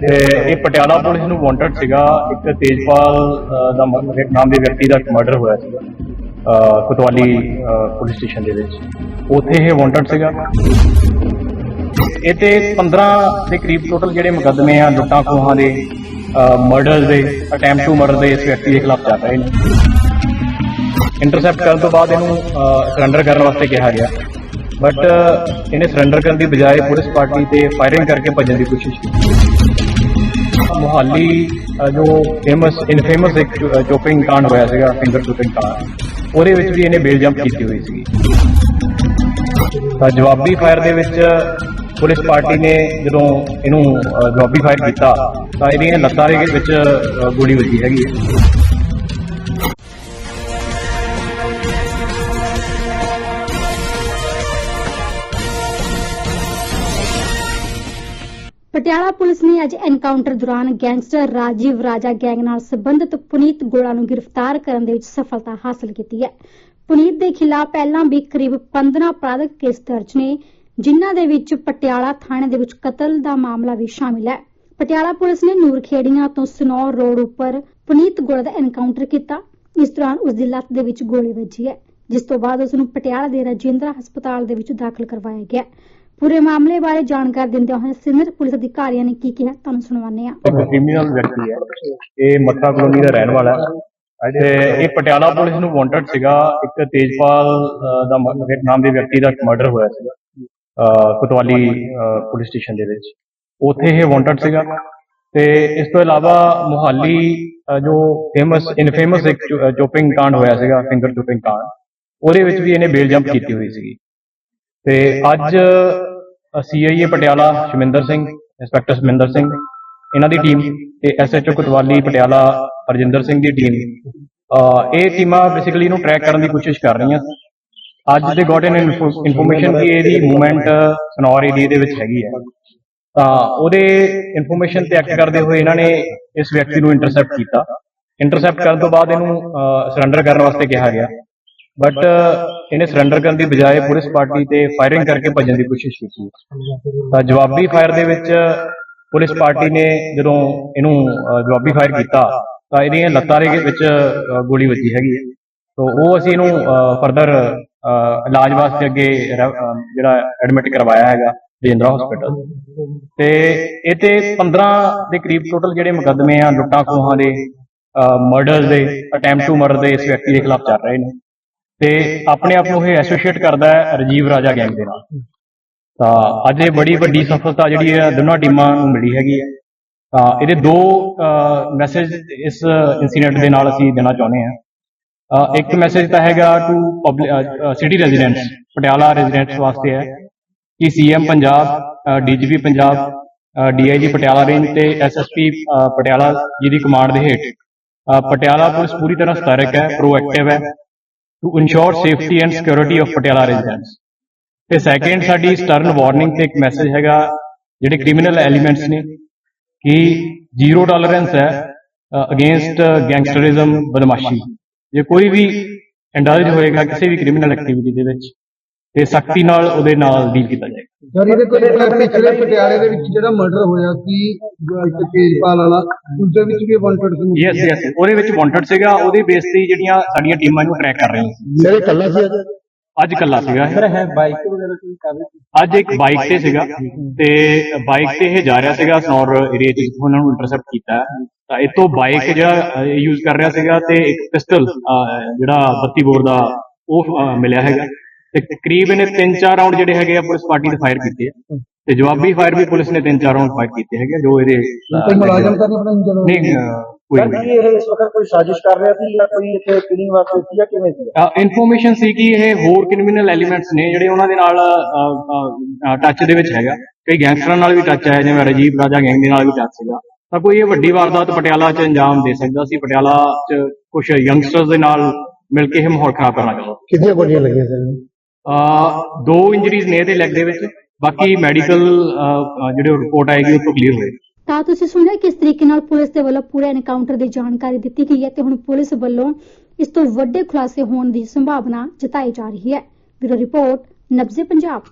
ਤੇ ਇਹ ਪਟਿਆਲਾ ਪੁਲਿਸ ਨੂੰ ਵਾਂਟਡ ਸੀਗਾ ਇੱਕ ਤੇਜਪਾਲ ਦਾ ਨਾਮ ਦੇ ਵਿਅਕਤੀ ਦਾ ਮਰਡਰ ਹੋਇਆ ਸੀਗਾ ਅਹ, ਕੋਤਵਾਲੀ ਪੁਲਿਸ ਸਟੇਸ਼ਨ ਦੇ ਵਿੱਚ। ਉੱਥੇ ਇਹ ਵਾਂਟਡ ਸੀਗਾ। ਇਹ ਤੇ 15 ਦੇ ਕਰੀਬ ਟੋਟਲ ਜਿਹੜੇ ਮੁਕੱਦਮੇ ਆ ਲੁੱਟਾਂ ਖੋਹਾਂ ਦੇ ਮਰਡਰ ਦੇ ਅਟੈਂਪਟ ਟੂ ਮਰਡਰ ਦੇ ਇਸ ਵਿਅਕਤੀ ਦੇ ਖਿਲਾਫ ਚੱਲ ਰਹੇ ਨੇ। ਇੰਟਰਸੈਪਟ ਕਰਨ ਤੋਂ ਬਾਅਦ ਇਹਨੂੰ ਸਰੈਂਡਰ ਕਰਨ ਵਾਸਤੇ ਕਿਹਾ ਗਿਆ। ਬਟ ਇਹਨੇ ਸਰੈਂਡਰ ਕਰਨ ਦੀ ਬਜਾਏ ਪੁਲਿਸ ਪਾਰਟੀ ਤੇ ਫਾਇਰਿੰਗ ਕਰਕੇ ਭੱਜਣ ਦੀ ਕੋਸ਼ਿਸ਼ ਕੀਤੀ। ਮੁਹਾਲੀ ਜੋ ਫੇਮਸ ਇਨਫੇਮਸ ਇੱਕ ਚੋਪਿੰਗ ਕਾਂਡ ਹੋਇਆ ਸੀਗਾ ਫਿੰਗਰ ਚੋਪਿੰਗ ਕਾਂਡ ਉਹਦੇ ਵਿੱਚ ਵੀ ਇਹਨੇ ਬੇਲ ਜੰਪ ਕੀਤੀ ਹੋਈ ਸੀ ਤਾਂ ਜਵਾਬੀ ਫਾਇਰ ਦੇ ਵਿੱਚ ਪੁਲਿਸ ਪਾਰਟੀ ਨੇ ਜਦੋਂ ਇਹਨੂੰ ਅਹ, ਜਵਾਬੀ ਫਾਇਰ ਕੀਤਾ ਤਾਂ ਇਹਦੀਆਂ ਲੱਤਾਂ ਦੇ ਵਿੱਚ ਗੋਲੀ ਵੱਜੀ ਹੈਗੀ ਹੈ। ਪਟਿਆਲਾ ਪੁਲਿਸ ਨੇ ਅੱਜ ਐਨਕਾਊਂਟਰ ਦੌਰਾਨ ਗੈਂਗਸਟਰ ਰਾਜੀਵ ਰਾਜਾ ਗੈਂਗ ਨਾਲ ਸੰਬੰਧਿਤ ਪੁਨੀਤ ਗੋਲਾ ਨੂੰ ਗ੍ਰਿਫਤਾਰ ਕਰਨ ਦੇ ਵਿੱਚ ਸਫਲਤਾ ਹਾਸਲ ਕੀਤੀ ਹੈ। ਪੁਨੀਤ ਦੇ ਖਿਲਾਫ ਪਹਿਲਾਂ ਵੀ ਕਰੀਬ 15 ਅਪਰਾਧਿਕ ਕੇਸ ਦਰਜ ਨੇ, ਜਿਨ੍ਹਾਂ ਦੇ ਵਿੱਚ ਪਟਿਆਲਾ ਥਾਣੇ ਦੇ ਵਿੱਚ ਕਤਲ ਦਾ ਮਾਮਲਾ ਵੀ ਸ਼ਾਮਿਲ ਹੈ। ਪਟਿਆਲਾ ਪੁਲਿਸ ਨੇ ਨੂਰਖੇੜੀਆਂ ਤੋਂ ਸਨੌਰ ਰੋਡ ਉੱਪਰ ਪੁਨੀਤ ਗੋਲਾ ਦਾ ਐਨਕਾਊਂਟਰ ਕੀਤਾ। ਇਸ ਦੌਰਾਨ ਉਸ ਦੀ ਲੱਤ ਦੇ ਵਿੱਚ ਗੋਲੀ ਵੱਜੀ ਹੈ, ਜਿਸ ਤੋਂ ਬਾਅਦ ਉਸ ਨੂੰ ਪਟਿਆਲਾ ਦੇ ਰਾਜਿੰਦਰਾ ਹਸਪਤਾਲ ਦੇ ਵਿੱਚ ਦਾਖਲ ਕਰਵਾਇਆ ਗਿਆ ਪੂਰੇ ਮਾਮਲੇ ਬਾਰੇ ਜਾਣਕਾਰੀ ਦਿੰਦਿਆਂ ਹੋਏ ਸੀਨੀਅਰ ਪੁਲਿਸ ਅਧਿਕਾਰੀਆਂ ਨੇ ਕੀ ਕਿਹਾ ਤੁਹਾਨੂੰ ਸੁਣਵਾਉਂਦੇ ਹਾਂ। ਇੱਕ ਕ੍ਰਿਮੀਨਲ ਵਿਅਕਤੀ ਹੈ। ਇਹ ਮੱਥਾ ਕਲੋਨੀ ਦਾ ਰਹਿਣ ਵਾਲਾ ਹੈ। ਤੇ ਇਹ ਪਟਿਆਲਾ ਪੁਲਿਸ ਨੂੰ ਵਾਂਟਡ ਸੀਗਾ। ਇੱਕ ਤੇਜਪਾਲ ਦਾ ਮ- ਨਾਮ ਦੇ ਵਿਅਕਤੀ ਦਾ ਮਰਡਰ ਹੋਇਆ ਸੀਗਾ ਅਹ, ਪੁਲਿਸ ਸਟੇਸ਼ਨ ਦੇ ਵਿੱਚ। ਉੱਥੇ ਇਹ ਵਾਂਟਡ ਸੀਗਾ। ਤੇ ਇਸ ਤੋਂ ਇਲਾਵਾ ਮੁਹਾਲੀ ਜੋ ਫੇਮਸ ਇਨਫੇਮਸ ਇੱਕ ਚੋਪਿੰਗ ਕਾਂਡ ਹੋਇਆ ਸੀਗਾ ਫਿੰਗਰ ਚੋਪਿੰਗ ਕਾਂਡ ਉਹਦੇ ਵਿੱਚ ਵੀ ਇਹਨੇ ਬੇਲ ਜੰਪ ਕੀਤੀ ਹੋਈ ਸੀਗੀ। ਤੇ ਅੱਜ ਸੀਆਈਏ ਪਟਿਆਲਾ ਸ਼ਮਿੰਦਰ ਸਿੰਘ, ਇੰਸਪੈਕਟਰ ਸ਼ਮਿੰਦਰ ਸਿੰਘ, ਇਹਨਾਂ ਦੀ ਟੀਮ ਤੇ ਐਸਐਚਓ ਕੁਤਵਾਲੀ ਪਟਿਆਲਾ ਹਰਜਿੰਦਰ ਸਿੰਘ ਦੀ ਟੀਮ ਇਹ ਟੀਮਾਂ ਬੇਸਿਕਲੀ ਇਹਨੂੰ ਟਰੈਕ ਕਰਨ ਦੀ ਕੋਸ਼ਿਸ਼ ਕਰ ਰਹੀਆਂ। ਅੱਜ ਦੇ ਗੋਟ ਇਨ ਇਨਫੋਰਮੇਸ਼ਨ ਕਿ ਇਹਦੀ ਮੂਵਮੈਂਟ ਸਨੌਰ ਏਰੀਆ ਦੇ ਵਿੱਚ ਹੈਗੀ ਹੈ। ਤਾਂ ਉਹਦੇ ਇਨਫੋਰਮੇਸ਼ਨ ਤੇ ਐਕਟ ਕਰਦੇ ਹੋਏ ਇਹਨਾਂ ਨੇ ਇਸ ਵਿਅਕਤੀ ਨੂੰ ਇੰਟਰਸੈਪਟ ਕੀਤਾ। ਇੰਟਰਸੈਪਟ ਕਰਨ ਤੋਂ ਬਾਅਦ ਇਹਨੂੰ ਸਰੈਂਡਰ ਕਰਨ ਵਾਸਤੇ ਕਿਹਾ ਗਿਆ। ਬਟ ਇਹਨੇ ਸਰੈਂਡਰ ਕਰਨ ਦੀ ਬਜਾਏ ਪੁਲਿਸ ਪਾਰਟੀ ਤੇ ਫਾਇਰਿੰਗ ਕਰਕੇ ਭੱਜਣ ਦੀ ਕੋਸ਼ਿਸ਼ ਕੀਤੀ ਤਾਂ ਜਵਾਬੀ ਫਾਇਰ ਦੇ ਵਿੱਚ ਪੁਲਿਸ ਪਾਰਟੀ ਨੇ ਜਦੋਂ ਇਹਨੂੰ ਜਵਾਬੀ ਫਾਇਰ ਕੀਤਾ ਤਾਂ ਇਹਦੀਆਂ ਲੱਤਾਂ ਦੇ ਵਿੱਚ ਗੋਲੀ ਵੱਜੀ ਹੈਗੀ ਤਾਂ ਉਹ ਅਸੀਂ ਇਹਨੂੰ ਫਰਦਰ ਇਲਾਜ ਵਾਸਤੇ ਅੱਗੇ ਜਿਹੜਾ ਐਡਮਿਟ ਕਰਵਾਇਆ ਹੈਗਾ ਰਜਿੰਦਰਾ ਹਸਪੀਟਲ ਤੇ ਇਹ ਤੇ 15 ਦੇ ਕਰੀਬ ਟੋਟਲ ਜਿਹੜੇ ਮੁਕੱਦਮੇ ਆ ਲੁੱਟਾਂ ਖੋਹਾਂ ਦੇ ਮਰਡਰ ਦੇ ਅਟੈਂਪਟ ਟੂ ਮਰਡਰ ਦੇ ਇਸ ਵਿਅਕਤੀ ਦੇ ਖਿਲਾਫ ਚੱਲ ਰਹੇ ਨੇ ਤੇ ਆਪਣੇ ਆਪ ਨੂੰ ਇਹ ਐਸੋਸੀਏਟ ਕਰਦਾ ਹੈ ਰਜੀਵ ਰਾਜਾ ਗੈਂਗ ਦੇ ਨਾਲ। ਤਾਂ ਅੱਜ ਇਹ ਬੜੀ ਵੱਡੀ ਸਫਲਤਾ ਜਿਹੜੀ ਹੈ, ਦੋਨਾਂ ਟੀਮਾਂ ਨੂੰ ਮਿਲੀ ਹੈਗੀ ਹੈ। ਤਾਂ ਇਹਦੇ ਦੋ ਮੈਸੇਜ ਇਸ ਇਨਸੀਡੈਂਟ ਦੇ ਨਾਲ ਅਸੀਂ ਦੇਣਾ ਚਾਹੁੰਦੇ ਹਾਂ। ਇੱਕ ਮੈਸੇਜ ਤਾਂ ਹੈਗਾ to city residents Patiala residents ਵਾਸਤੇ ਹੈ ਕਿ CM Punjab DGP Punjab DIG Patiala range ਤੇ ਐਸਐਸਪੀ ਪਟਿਆਲਾ ਜੀ ਦੀ ਕਮਾਂਡ ਦੇ ਹੇਠ ਪਟਿਆਲਾ ਪੁਲਿਸ ਪੂਰੀ ਤਰ੍ਹਾਂ ਸਤਰਕ ਹੈ ਪ੍ਰੋਐਕਟਿਵ ਹੈ। To ensure safety and security of Patiala residents ਤੇ ਸੈਕੰਡ ਸਾਡੀ ਸਟਰਨ ਵਾਰਨਿੰਗ ਤੇ ਇੱਕ ਮੈਸੇਜ ਹੈਗਾ ਜਿਹੜੇ ਕ੍ਰਿਮੀਨਲ ਐਲੀਮੈਂਟਸ ਨੇ ਕਿ ਜ਼ੀਰੋ ਟੋਲਰੈਂਸ ਹੈ ਅਗੇਂਸਟ ਗੈਂਗਸਟਰਿਜ਼ਮ ਬਦਮਾਸ਼ੀ ਜੇ ਕੋਈ ਵੀ ਇੰਡਲਜ ਹੋਏਗਾ ਕਿਸੇ ਵੀ ਕ੍ਰਿਮੀਨਲ ਐਕਟੀਵਿਟੀ ਦੇ ਵਿੱਚ ਤੇ ਸਖਤੀ ਨਾਲ ਉਹਦੇ ਨਾਲ ਡੀਲ ਕੀਤਾ ਜਾਏਗਾ। ਸਰ ਇਹਦੇ ਕੋਈ ਪਿਛਲੇ ਪਟਿਆਲੇ ਦੇ ਵਿੱਚ ਜਿਹੜਾ ਮਰਡਰ ਹੋਇਆ ਸੀ ਇੱਕ ਤੇਜਪਾਲ ਵਾਲਾ ਉਹਦੇ ਵਿੱਚ ਵੀ ਵਾਂਟਡ ਸੀ? ਯੈਸ ਯੈਸ ਉਹਦੇ ਵਿੱਚ ਵਾਂਟਡ ਸੀਗਾ ਉਹਦੇ ਬੇਸ ਤੇ ਜਿਹੜੀਆਂ ਸਾਡੀਆਂ ਟੀਮਾਂ ਨੂੰ ਟਰੈਕ ਕਰ ਰਹੀਆਂ ਸੀ। ਮੇਰੇ ਕੱਲਾ ਸੀ ਅੱਜ? ਅੱਜ ਕੱਲਾ ਸੀਗਾ ਇਹ। ਹੈ ਬਾਈਕ ਵਗੈਰਾ ਕੋਈ ਕਾਗਜ਼ ਅੱਜ ਇੱਕ ਬਾਈਕ ਤੇ ਸੀਗਾ ਤੇ ਬਾਈਕ ਤੇ ਇਹ ਜਾ ਰਿਹਾ ਸੀਗਾ ਸਨੌਰ ਏਰੀਆ 'ਚ ਜਿੱਥੋਂ ਉਹਨਾਂ ਨੂੰ ਇੰਟਰਸੈਪਟ ਕੀਤਾ। ਤਾਂ ਇਹ ਤੋਂ ਬਾਈਕ ਜਿਹੜਾ ਯੂਜ਼ ਕਰ ਰਿਹਾ ਸੀਗਾ ਤੇ ਇੱਕ ਪਿਸਟਲ ਜਿਹੜਾ 32 ਬੋਰ ਦਾ ਉਹ ਮਿਲਿਆ ਹੈਗਾ। ਤੇ ਕਰੀਬ ਇਹਨੇ 3-4 ਰਾਉਂਡ ਜਿਹੜੇ ਹੈਗੇ ਆ ਪੁਲਿਸ ਪਾਰਟੀ ਨੇ ਫਾਇਰ ਕੀਤੇ ਆ। ਤੇ ਜਵਾਬੀ ਫਾਇਰ ਵੀ ਪੁਲਿਸ ਨੇ 3-4 ਰਾਉਂਡ ਫਾਇਰ ਕੀਤੇ ਹੈਗੇ ਆ, ਜੋ ਇਹਦੇ ਕੋਈ ਮੁਲਾਜ਼ਮ ਤਾਂ ਨਹੀਂ ਆਪਣਾ ਇੰਜਨ ਨਹੀਂ ਅਹ, ਕੋਈ ਸਰ ਨਹੀਂ। ਕੀ ਇਹ ਇਸ ਵਕਤ ਕੋਈ ਸਾਜ਼ਿਸ਼ ਕਰ ਰਿਹਾ ਸੀ ਜਾਂ ਕੋਈ ਇੱਥੇ ਕਿਲਿੰਗ ਵਾਸਤੇ ਸੀ ਜਾਂ ਕਿਵੇਂ ਸੀ? ਇਨਫੋਰਮੇਸ਼ਨ ਸੀ ਕਿ ਇਹ ਹੋਰ ਕ੍ਰਿਮੀਨਲ ਐਲੀਮੈਂਟਸ ਨੇ ਜਿਹੜੇ ਉਹਨਾਂ ਦੇ ਨਾਲ ਟੱਚ ਦੇ ਵਿੱਚ ਹੈਗਾ। ਕਈ ਗੈਂਗਸਟਰਾਂ ਨਾਲ ਵੀ ਟੱਚ ਹੈ ਜਿਵੇਂ ਰਜੀਵ ਰਾਜਾ ਗੈਂਗ ਦੇ ਨਾਲ ਵੀ ਟੱਚ ਸੀਗਾ। ਤਾਂ ਕੋਈ ਇਹ ਵੱਡੀ ਵਾਰਦਾਤ ਪਟਿਆਲਾ 'ਚ ਅੰਜਾਮ ਦੇ ਸਕਦਾ ਸੀ ਪਟਿਆਲਾ 'ਚ ਕੁਝ ਯੰਗਸਟਰਸ ਦੇ ਨਾਲ ਮਿਲ ਕੇ ਇਹ ਮਾਹੌਲ ਖਰਾਬ ਕਰਨਾ ਚਾਹੁੰਦਾ ਕਿੰਨੀਆਂ ਗੋਲੀਆਂ ਲੱਗੀਆਂ ਸਰ? ਦੋ ਇੰਜਰੀਜ਼ ਨੇ ਇਹਦੇ ਲੈਗ ਦੇ ਵਿੱਚ, ਬਾਕੀ ਮੈਡੀਕਲ ਜਿਹੜੇ ਰਿਪੋਰਟ ਆਏਗੀ ਉਹ ਤੋਂ ਕਲੀਅਰ ਹੋਏਗੀ। ਤਾਂ ਤੁਸੀਂ ਸੁਣਿਆ ਕਿਸ ਤਰੀਕੇ ਨਾਲ ਪੁਲਿਸ ਦੇ ਵੱਲੋਂ ਪੂਰੇ ਐਨਕਾਊਂਟਰ ਦੀ ਜਾਣਕਾਰੀ ਦਿੱਤੀ ਗਈ ਹੈ ਤੇ ਹੁਣ ਪੁਲਿਸ ਵੱਲੋਂ ਇਸ ਤੋਂ ਵੱਡੇ ਖੁਲਾਸੇ ਹੋਣ ਦੀ ਸੰਭਾਵਨਾ ਜਤਾਈ ਜਾ ਰਹੀ ਹੈ। Bureau report, Nabze Punjab.